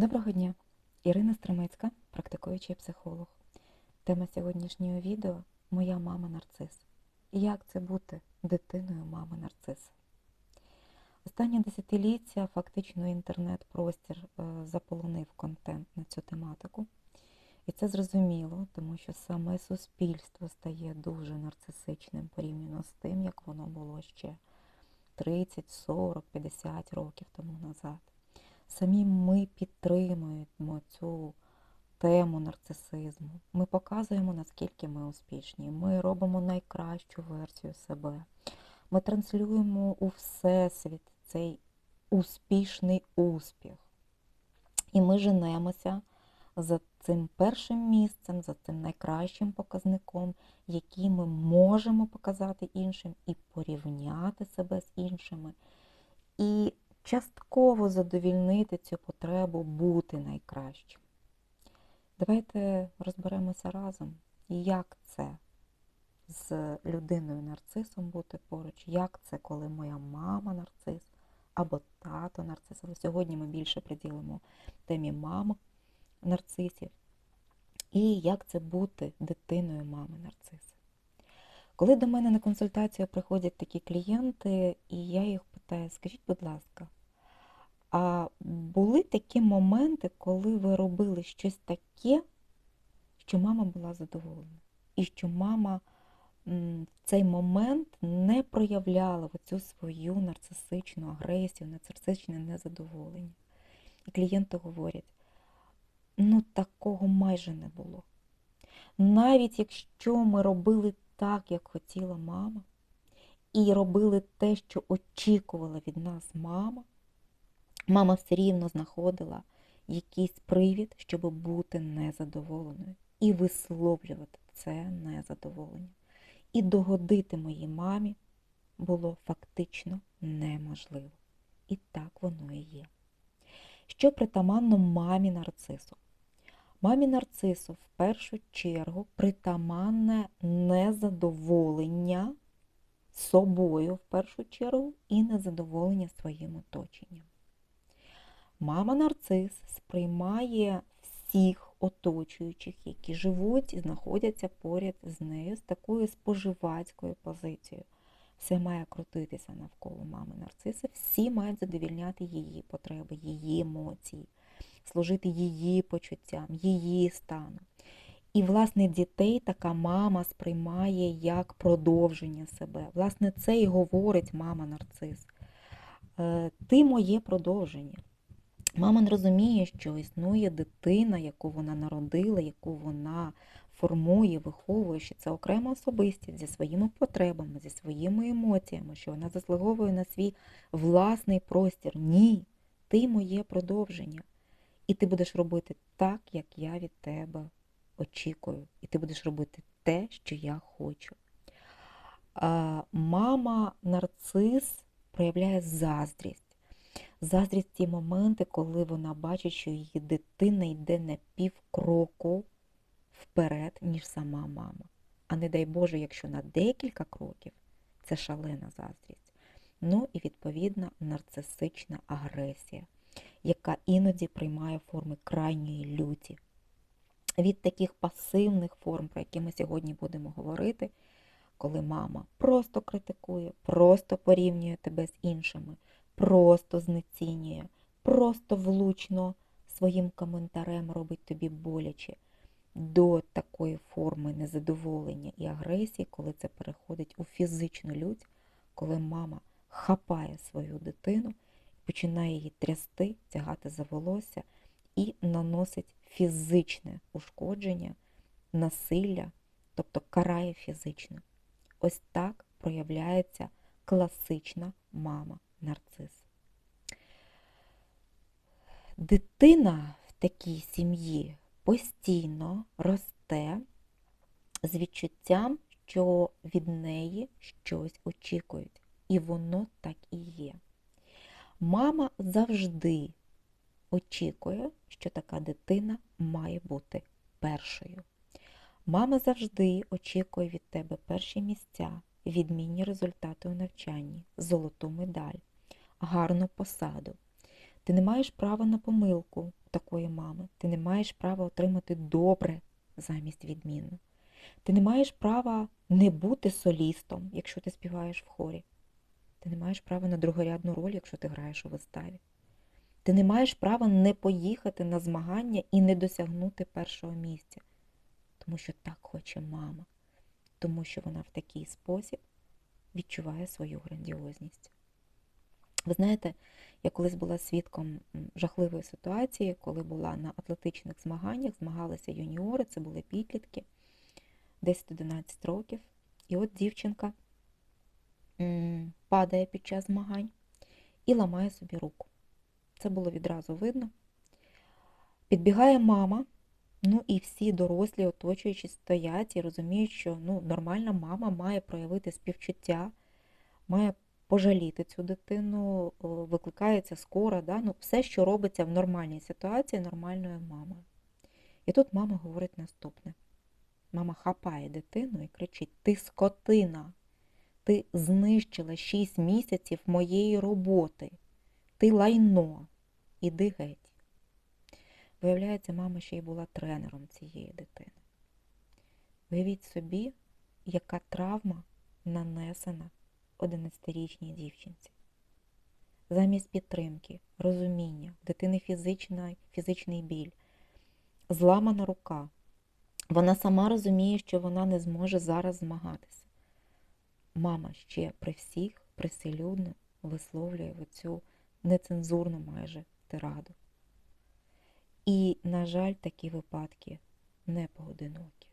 Доброго дня! Ірина Стремецька, практикуючий психолог. Тема сьогоднішнього відео Моя мама нарцис. Як це бути дитиною мами нарциса? Останні десятиліття фактично інтернет-простір е, заполонив контент на цю тематику. І це зрозуміло, тому що саме суспільство стає дуже нарцисичним порівняно з тим, як воно було ще 30, 40, 50 років тому назад. Самі ми підтримуємо цю тему нарцисизму. Ми показуємо, наскільки ми успішні. Ми робимо найкращу версію себе. Ми транслюємо у всесвіт цей успішний успіх. І ми женемося за цим першим місцем, за цим найкращим показником, який ми можемо показати іншим і порівняти себе з іншими. І частково задовільнити цю потребу бути найкращим. Давайте розберемося разом, як це з людиною нарцисом бути поруч, як це, коли моя мама нарцис або тато нарцис. Але сьогодні ми більше приділимо темі мам нарцисів. І як це бути дитиною мами нарциса. Коли до мене на консультацію приходять такі клієнти, і я їх питаю, скажіть, будь ласка, а були такі моменти, коли ви робили щось таке, що мама була задоволена, і що мама в цей момент не проявляла оцю свою нарцисичну агресію, нарцисичне незадоволення. І клієнти говорять, ну такого майже не було. Навіть якщо ми робили так, як хотіла мама, і робили те, що очікувала від нас мама, мама все рівно знаходила якийсь привід, щоб бути незадоволеною і висловлювати це незадоволення. І догодити моїй мамі було фактично неможливо. І так воно і є. Що притаманно мамі нарцису? Мамі нарцису в першу чергу притаманне незадоволення собою в першу чергу і незадоволення своїм оточенням. Мама нарцис сприймає всіх оточуючих, які живуть і знаходяться поряд з нею з такою споживацькою позицією. Все має крутитися навколо мами нарциса, всі мають задовільняти її потреби, її емоції, служити її почуттям, її стану. І, власне, дітей така мама сприймає як продовження себе. Власне, це і говорить мама нарцис. Е, Ти моє продовження. Мама не розуміє, що існує дитина, яку вона народила, яку вона формує, виховує, що це окрема особистість зі своїми потребами, зі своїми емоціями, що вона заслуговує на свій власний простір. Ні, ти моє продовження. І ти будеш робити так, як я від тебе очікую. І ти будеш робити те, що я хочу. Мама нарцис проявляє заздрість. Заздрість ті моменти, коли вона бачить, що її дитина йде на півкроку вперед, ніж сама мама. А не дай Боже, якщо на декілька кроків, це шалена заздрість. Ну і відповідна нарцисична агресія, яка іноді приймає форми крайньої люті. Від таких пасивних форм, про які ми сьогодні будемо говорити, коли мама просто критикує, просто порівнює тебе з іншими просто знецінює, просто влучно своїм коментарем робить тобі боляче. До такої форми незадоволення і агресії, коли це переходить у фізичну лють, коли мама хапає свою дитину, починає її трясти, тягати за волосся і наносить фізичне ушкодження, насилля, тобто карає фізично. Ось так проявляється класична мама нарцис. Дитина в такій сім'ї постійно росте з відчуттям, що від неї щось очікують. І воно так і є. Мама завжди очікує, що така дитина має бути першою. Мама завжди очікує від тебе перші місця, відмінні результати у навчанні, золоту медаль, гарну посаду. Ти не маєш права на помилку такої мами. Ти не маєш права отримати добре замість відмінно. Ти не маєш права не бути солістом, якщо ти співаєш в хорі. Ти не маєш права на другорядну роль, якщо ти граєш у виставі. Ти не маєш права не поїхати на змагання і не досягнути першого місця. Тому що так хоче мама, тому що вона в такий спосіб відчуває свою грандіозність. Ви знаєте, я колись була свідком жахливої ситуації, коли була на атлетичних змаганнях, змагалися юніори, це були підлітки, 10-11 років. І от дівчинка падає під час змагань і ламає собі руку. Це було відразу видно. Підбігає мама, ну і всі дорослі, оточуючи, стоять і розуміють, що ну, нормальна мама має проявити співчуття, має пожаліти цю дитину, викликається скоро, да? ну, все, що робиться в нормальній ситуації нормальною мамою. І тут мама говорить наступне. Мама хапає дитину і кричить: Ти скотина, ти знищила 6 місяців моєї роботи, ти лайно, іди геть. Виявляється, мама ще й була тренером цієї дитини. Уявіть собі, яка травма нанесена 11-річній дівчинці. Замість підтримки, розуміння, дитини фізичний, фізичний біль, зламана рука. Вона сама розуміє, що вона не зможе зараз змагатися. Мама ще при всіх приселюдно висловлює оцю нецензурну майже тираду. І, на жаль, такі випадки не поодинокі,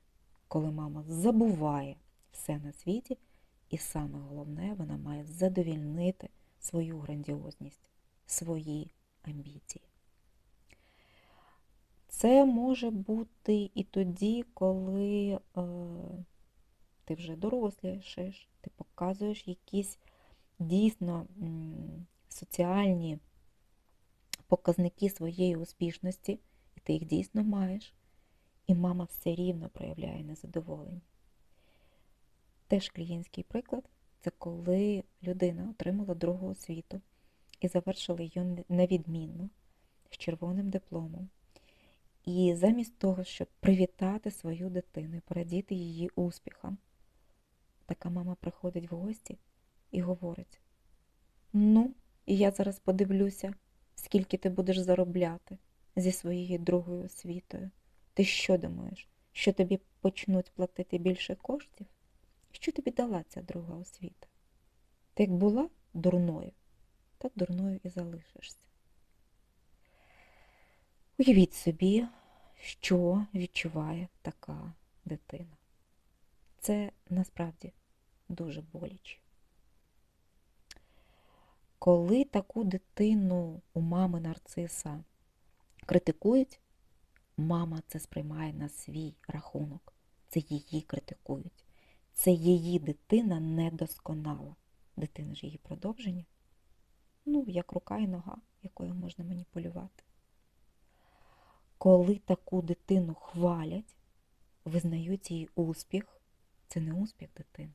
коли мама забуває все на світі, і саме головне, вона має задовільнити свою грандіозність, свої амбіції. Це може бути і тоді, коли е, ти вже дорослішаєш, ти показуєш якісь дійсно соціальні показники своєї успішності, і ти їх дійсно маєш, і мама все рівно проявляє незадоволення. Теж клієнтський приклад це коли людина отримала другу освіту і завершила її невідмінно з червоним дипломом. І замість того, щоб привітати свою дитину порадіти її успіхам, така мама приходить в гості і говорить: Ну, я зараз подивлюся, скільки ти будеш заробляти зі своєю другою освітою. Ти що думаєш, що тобі почнуть платити більше коштів? Що тобі дала ця друга освіта? Ти як була дурною, так дурною і залишишся. Уявіть собі, що відчуває така дитина. Це насправді дуже боляче. Коли таку дитину у мами нарциса критикують, мама це сприймає на свій рахунок. Це її критикують. Це її дитина недосконала. Дитина ж її продовження. Ну, як рука і нога, якою можна маніпулювати. Коли таку дитину хвалять, визнають її успіх, це не успіх дитини,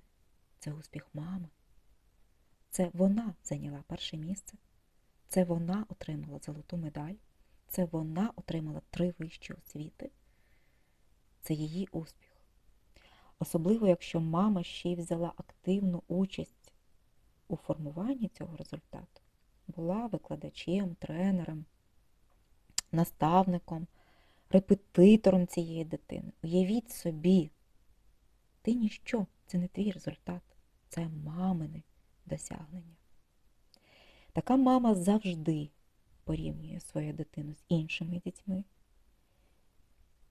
це успіх мами. Це вона зайняла перше місце, це вона отримала золоту медаль, це вона отримала три вищі освіти. Це її успіх. Особливо, якщо мама ще й взяла активну участь у формуванні цього результату, була викладачем, тренером, наставником, репетитором цієї дитини. Уявіть собі, ти ніщо, це не твій результат, це мамини досягнення. Така мама завжди порівнює свою дитину з іншими дітьми.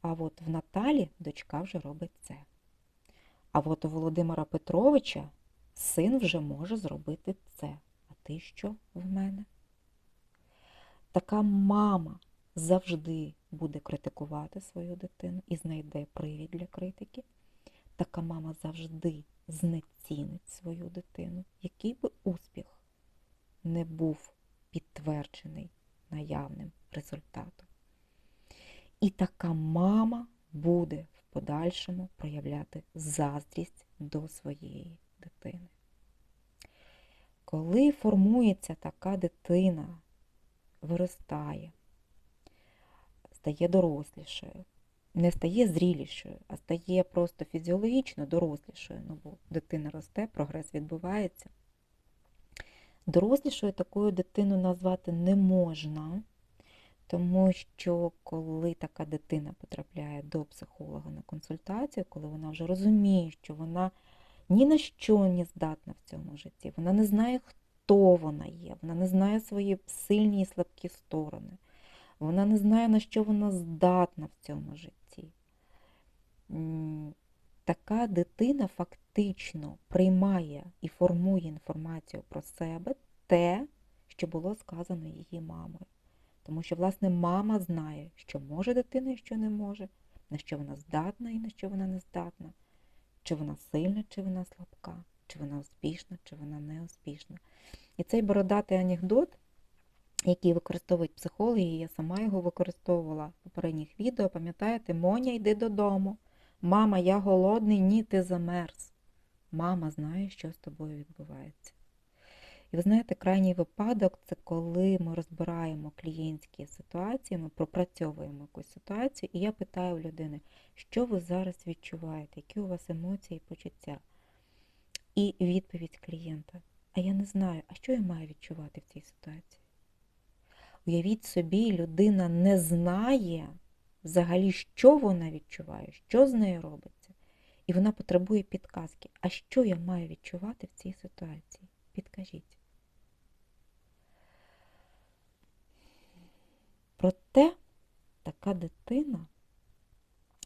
А от в Наталі дочка вже робить це. А от у Володимира Петровича син вже може зробити це. А ти що в мене? Така мама завжди буде критикувати свою дитину і знайде привід для критики. Така мама завжди знецінить свою дитину, який би успіх не був підтверджений наявним результатом. І така мама буде подальшому проявляти заздрість до своєї дитини. Коли формується така дитина виростає, стає дорослішою, не стає зрілішою, а стає просто фізіологічно дорослішою. Ну, бо дитина росте, прогрес відбувається. Дорослішою такою дитину назвати не можна, тому що коли така дитина потрапляє до психолога на консультацію, коли вона вже розуміє, що вона ні на що не здатна в цьому житті, вона не знає, хто вона є, вона не знає свої сильні і слабкі сторони, вона не знає, на що вона здатна в цьому житті. Така дитина фактично приймає і формує інформацію про себе те, що було сказано її мамою. Тому що, власне, мама знає, що може дитина і що не може, на що вона здатна і на що вона не здатна, чи вона сильна, чи вона слабка, чи вона успішна, чи вона не успішна. І цей бородатий анекдот, який використовують психологи, я сама його використовувала в попередніх відео, пам'ятаєте, Моня, йди додому. Мама, я голодний, ні, ти замерз. Мама знає, що з тобою відбувається. І ви знаєте, крайній випадок це коли ми розбираємо клієнтські ситуації, ми пропрацьовуємо якусь ситуацію, і я питаю людини, що ви зараз відчуваєте, які у вас емоції і почуття. І відповідь клієнта: А я не знаю, а що я маю відчувати в цій ситуації? Уявіть собі, людина не знає взагалі, що вона відчуває, що з нею робиться. І вона потребує підказки. А що я маю відчувати в цій ситуації? Підкажіть. Проте така дитина,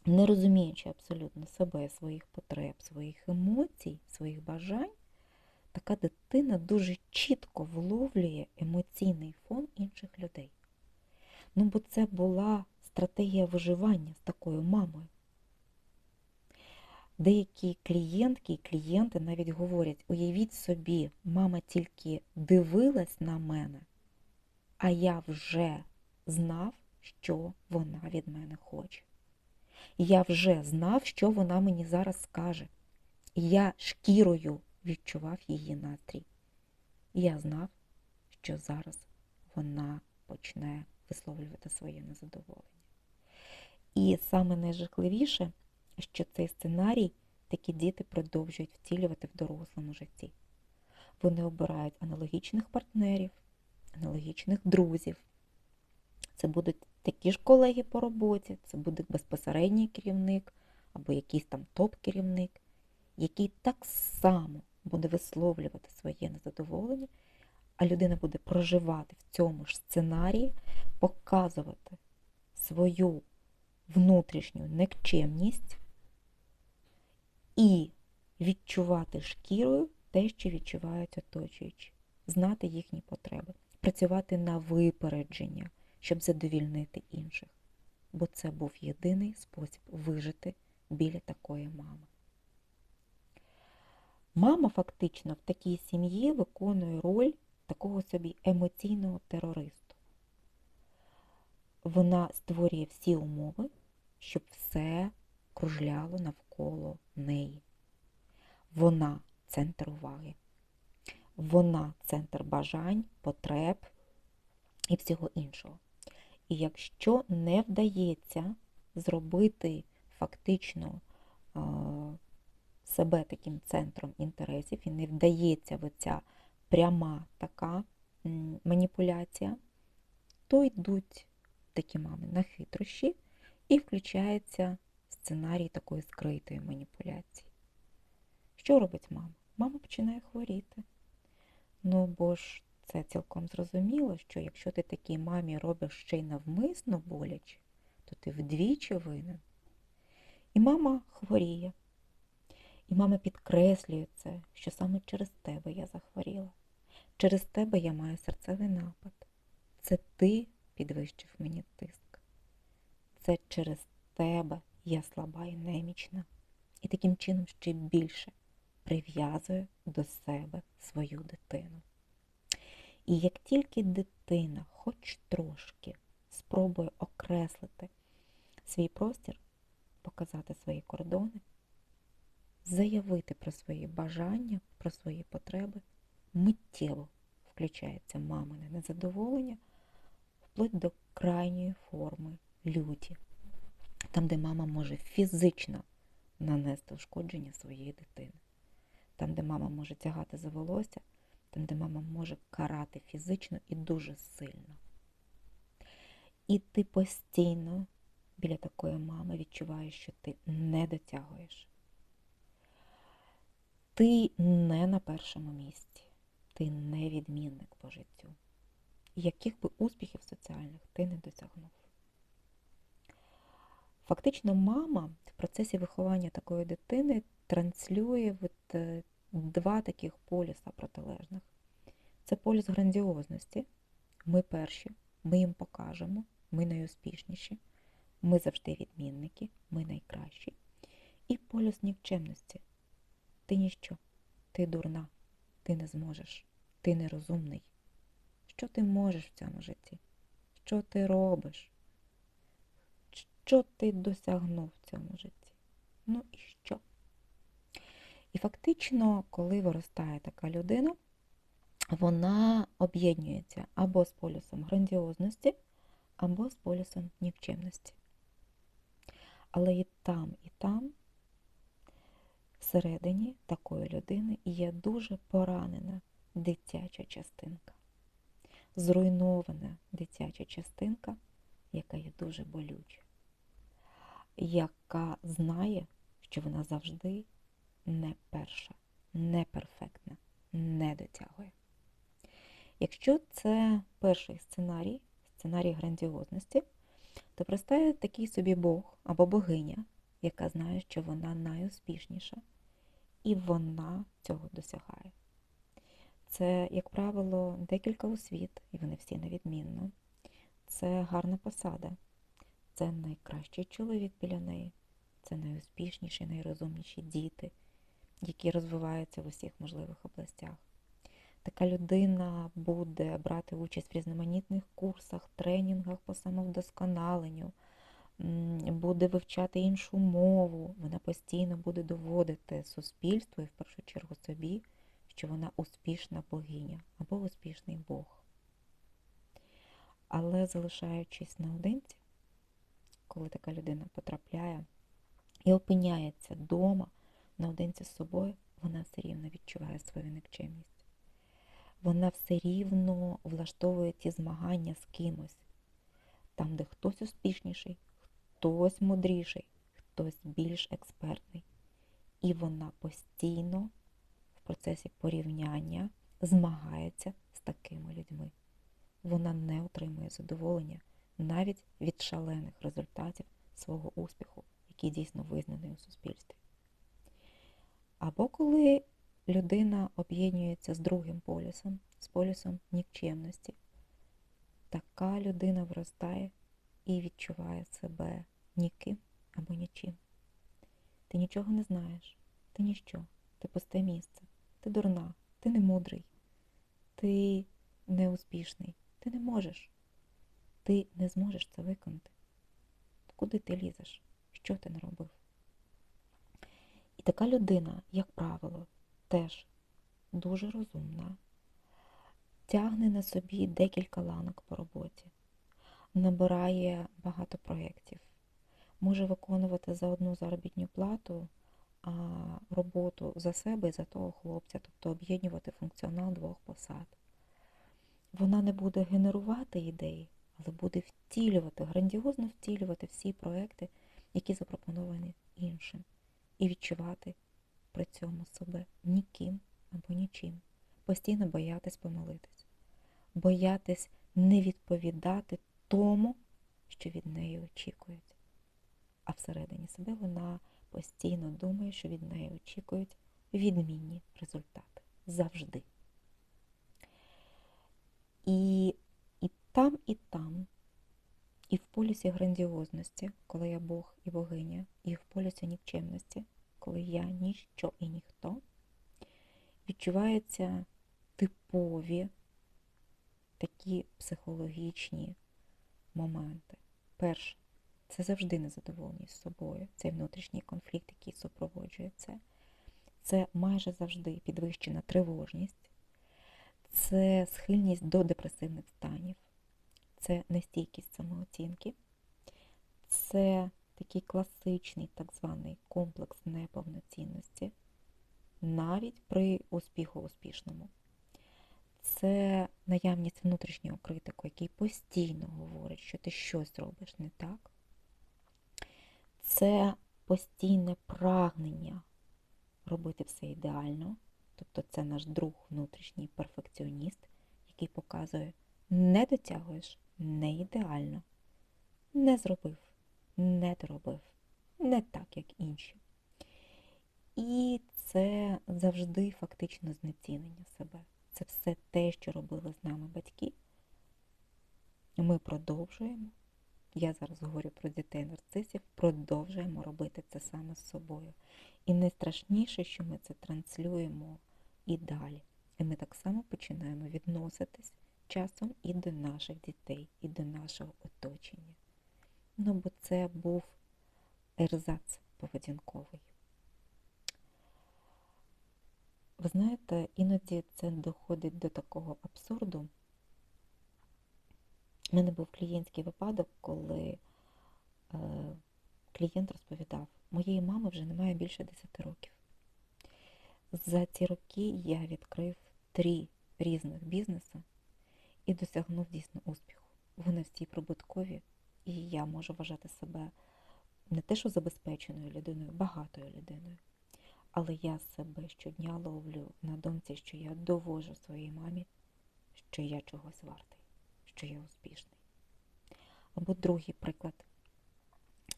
не розуміючи абсолютно себе, своїх потреб, своїх емоцій, своїх бажань, така дитина дуже чітко вловлює емоційний фон інших людей. Ну, бо це була стратегія виживання з такою мамою. Деякі клієнтки і клієнти навіть говорять, уявіть собі, мама тільки дивилась на мене, а я вже знав, що вона від мене хоче. Я вже знав, що вона мені зараз скаже. Я шкірою відчував її настрій. Я знав, що зараз вона почне висловлювати своє незадоволення. І саме найжахливіше, що цей сценарій такі діти продовжують втілювати в дорослому житті. Вони обирають аналогічних партнерів, аналогічних друзів. Це будуть такі ж колеги по роботі, це буде безпосередній керівник або якийсь там топ-керівник, який так само буде висловлювати своє незадоволення, а людина буде проживати в цьому ж сценарії, показувати свою внутрішню некчемність і відчувати шкірою те, що відчувають оточуючі, знати їхні потреби, працювати на випередження, щоб задовільнити інших. Бо це був єдиний спосіб вижити біля такої мами. Мама фактично в такій сім'ї виконує роль такого собі емоційного терористу. Вона створює всі умови, щоб все кружляло навколо неї. Вона центр уваги. Вона центр бажань, потреб і всього іншого. І якщо не вдається зробити фактично себе таким центром інтересів і не вдається в ця пряма така маніпуляція, то йдуть такі мами на хитрощі і включається сценарій такої скритої маніпуляції. Що робить мама? Мама починає хворіти. Ну, бо ж це цілком зрозуміло, що якщо ти такій мамі робиш ще й навмисно боляче, то ти вдвічі винен. І мама хворіє. І мама підкреслює це, що саме через тебе я захворіла. Через тебе я маю серцевий напад. Це ти підвищив мені тиск. Це через тебе я слаба і немічна. І таким чином ще більше прив'язує до себе свою дитину. І як тільки дитина хоч трошки спробує окреслити свій простір, показати свої кордони, заявити про свої бажання, про свої потреби, миттєво включається мамине незадоволення, вплоть до крайньої форми люті, там, де мама може фізично нанести ушкодження своєї дитини, там, де мама може тягати за волосся, де мама може карати фізично і дуже сильно. І ти постійно біля такої мами відчуваєш, що ти не дотягуєш. Ти не на першому місці, ти не відмінник по життю. Яких би успіхів соціальних ти не досягнув. Фактично, мама в процесі виховання такої дитини транслює два таких полюса протилежних. Це полюс грандіозності. Ми перші, ми їм покажемо, ми найуспішніші, ми завжди відмінники, ми найкращі. І полюс нікчемності. Ти ніщо, ти дурна, ти не зможеш, ти нерозумний. Що ти можеш в цьому житті? Що ти робиш? Що ти досягнув в цьому житті? Ну і що? І фактично, коли виростає така людина, вона об'єднується або з полюсом грандіозності, або з полюсом нікчемності. Але і там, і там, всередині такої людини є дуже поранена дитяча частинка, зруйнована дитяча частинка, яка є дуже болюча, яка знає, що вона завжди не перша, не перфектна, не дотягує. Якщо це перший сценарій, сценарій грандіозності, то простає такий собі Бог або богиня, яка знає, що вона найуспішніша, і вона цього досягає. Це, як правило, декілька освіт, і вони всі невідмінно. Це гарна посада, це найкращий чоловік біля неї, це найуспішніші, найрозумніші діти, які розвиваються в усіх можливих областях. Така людина буде брати участь в різноманітних курсах, тренінгах по самовдосконаленню, буде вивчати іншу мову, вона постійно буде доводити суспільству і в першу чергу собі, що вона успішна богиня або успішний Бог. Але залишаючись наодинці, коли така людина потрапляє і опиняється вдома наодинці з собою, вона все рівно відчуває свою никчемність вона все рівно влаштовує ті змагання з кимось. Там, де хтось успішніший, хтось мудріший, хтось більш експертний. І вона постійно в процесі порівняння змагається з такими людьми. Вона не отримує задоволення навіть від шалених результатів свого успіху, який дійсно визнаний у суспільстві. Або коли людина об'єднується з другим полюсом, з полюсом нікчемності. Така людина виростає і відчуває себе ніким або нічим. Ти нічого не знаєш, ти ніщо, ти пусте місце, ти дурна, ти не мудрий, ти неуспішний, ти не можеш, ти не зможеш це виконати. Куди ти лізеш? Що ти не робив? Така людина, як правило, теж дуже розумна, тягне на собі декілька ланок по роботі, набирає багато проєктів, може виконувати за одну заробітну плату а роботу за себе і за того хлопця, тобто об'єднувати функціонал двох посад. Вона не буде генерувати ідеї, але буде втілювати, грандіозно втілювати всі проекти, які запропоновані іншим, і відчувати при цьому себе ніким або нічим. Постійно боятись помилитись, боятись не відповідати тому, що від неї очікують. А всередині себе вона постійно думає, що від неї очікують відмінні результати. Завжди. І, і там, і там. І в полюсі грандіозності, коли я Бог і богиня, і в полюсі нікчемності, коли я ніщо і ніхто, відчуваються типові такі психологічні моменти. Перше, це завжди незадоволеність з собою, цей внутрішній конфлікт, який супроводжує це. Це майже завжди підвищена тривожність, це схильність до депресивних станів, це нестійкість самооцінки, це такий класичний так званий комплекс неповноцінності, навіть при успіху успішному. Це наявність внутрішнього критику, який постійно говорить, що ти щось робиш не так. Це постійне прагнення робити все ідеально. Тобто це наш друг внутрішній перфекціоніст, який показує, не дотягуєш не ідеально, не зробив, не доробив, не так, як інші. І це завжди фактично знецінення себе. Це все те, що робили з нами батьки. Ми продовжуємо. Я зараз говорю про дітей нарцисів, продовжуємо робити це саме з собою. І найстрашніше, що ми це транслюємо і далі. І ми так само починаємо відноситись часом і до наших дітей, і до нашого оточення. Ну, бо це був ерзац поведінковий. Ви знаєте, іноді це доходить до такого абсурду. У мене був клієнтський випадок, коли е, клієнт розповідав, моєї мами вже немає більше 10 років. За ці роки я відкрив три різних бізнеси і досягнув дійсно успіху. Вони всі прибуткові, і я можу вважати себе не те, що забезпеченою людиною, багатою людиною. Але я себе щодня ловлю на думці, що я довожу своїй мамі, що я чогось вартий, що я успішний. Або другий приклад.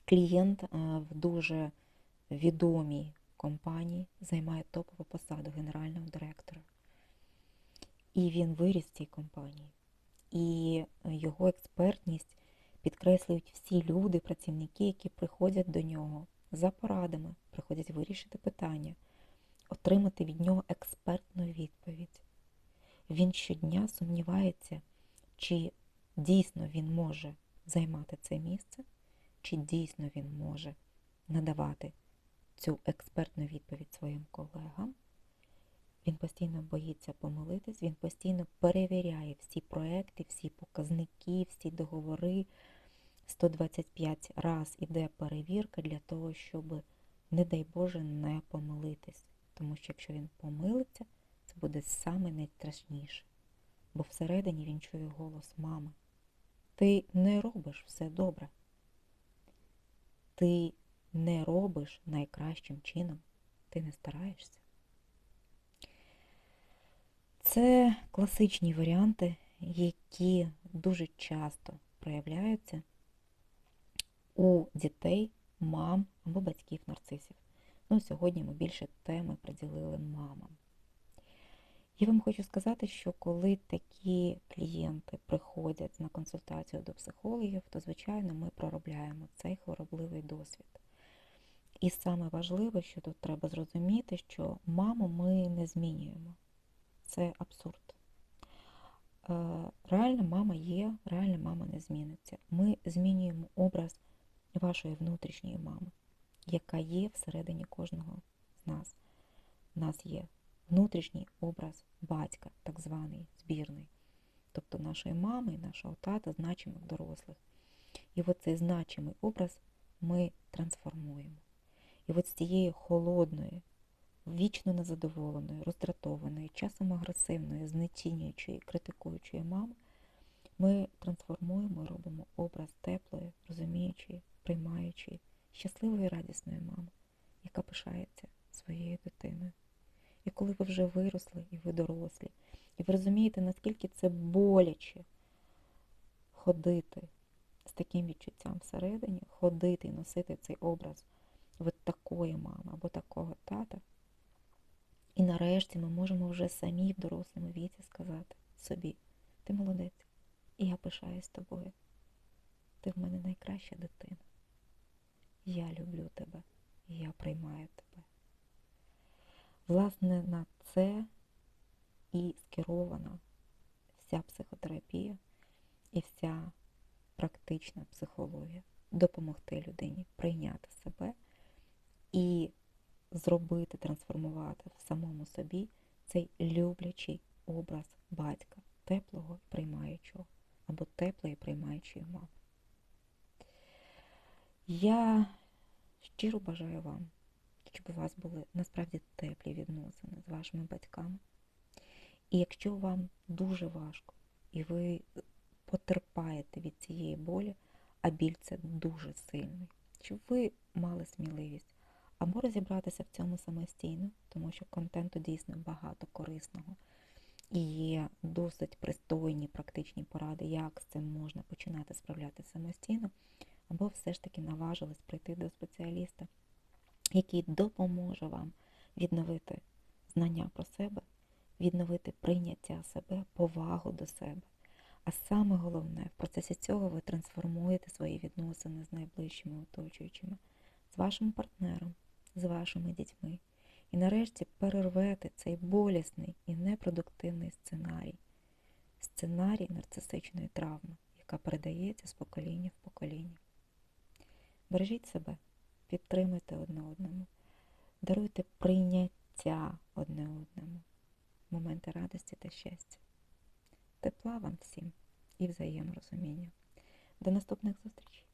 Клієнт в дуже відомій компанії займає топову посаду генерального директора. І він виріс в цій компанії. І його експертність підкреслюють всі люди, працівники, які приходять до нього за порадами, приходять вирішити питання, отримати від нього експертну відповідь. Він щодня сумнівається, чи дійсно він може займати це місце, чи дійсно він може надавати цю експертну відповідь своїм колегам. Він постійно боїться помилитись, він постійно перевіряє всі проекти, всі показники, всі договори. 125 раз іде перевірка для того, щоб, не дай Боже, не помилитись. Тому що якщо він помилиться, це буде саме найстрашніше. Бо всередині він чує голос мами. Ти не робиш все добре. Ти не робиш найкращим чином, ти не стараєшся. Це класичні варіанти, які дуже часто проявляються у дітей, мам або батьків нарцисів. Ну, Сьогодні ми більше теми приділили мамам. Я вам хочу сказати, що коли такі клієнти приходять на консультацію до психологів, то, звичайно, ми проробляємо цей хворобливий досвід. І саме важливе, що тут треба зрозуміти, що маму ми не змінюємо. Це абсурд. Е, реальна мама є, реальна мама не зміниться. Ми змінюємо образ вашої внутрішньої мами, яка є всередині кожного з нас. У нас є внутрішній образ батька, так званий збірний, тобто нашої мами нашого тата, значимих дорослих. І от цей значимий образ ми трансформуємо. І от з цієї холодної, вічно незадоволеної, роздратованої, часом агресивної, знецінюючої, критикуючої мами, ми трансформуємо і робимо образ теплої, розуміючої, приймаючої, щасливої радісної мами, яка пишається своєю дитиною. І коли ви вже виросли, і ви дорослі, і ви розумієте, наскільки це боляче ходити з таким відчуттям всередині, ходити і носити цей образ от такої мами або такого тата. І нарешті ми можемо вже самі в дорослому віці сказати собі, ти молодець, і я пишаюсь тобою. Ти в мене найкраща дитина. Я люблю тебе, і я приймаю тебе. Власне, на це і скерована вся психотерапія і вся практична психологія допомогти людині прийняти себе і зробити, трансформувати в самому собі цей люблячий образ батька, теплого і приймаючого, або теплої приймаючої мами. Я щиро бажаю вам, щоб у вас були насправді теплі відносини з вашими батьками. І якщо вам дуже важко, і ви потерпаєте від цієї болі, а біль це дуже сильний, щоб ви мали сміливість або розібратися в цьому самостійно, тому що контенту дійсно багато корисного і є досить пристойні практичні поради, як з цим можна починати справлятися самостійно, або все ж таки наважились прийти до спеціаліста, який допоможе вам відновити знання про себе, відновити прийняття себе, повагу до себе. А саме головне, в процесі цього ви трансформуєте свої відносини з найближчими оточуючими, з вашим партнером, з вашими дітьми. І нарешті перервете цей болісний і непродуктивний сценарій, сценарій нарцисичної травми, яка передається з покоління в покоління. Бережіть себе, підтримуйте одне одному, даруйте прийняття одне одному, моменти радості та щастя. Тепла вам всім і взаєморозуміння. До наступних зустрічей!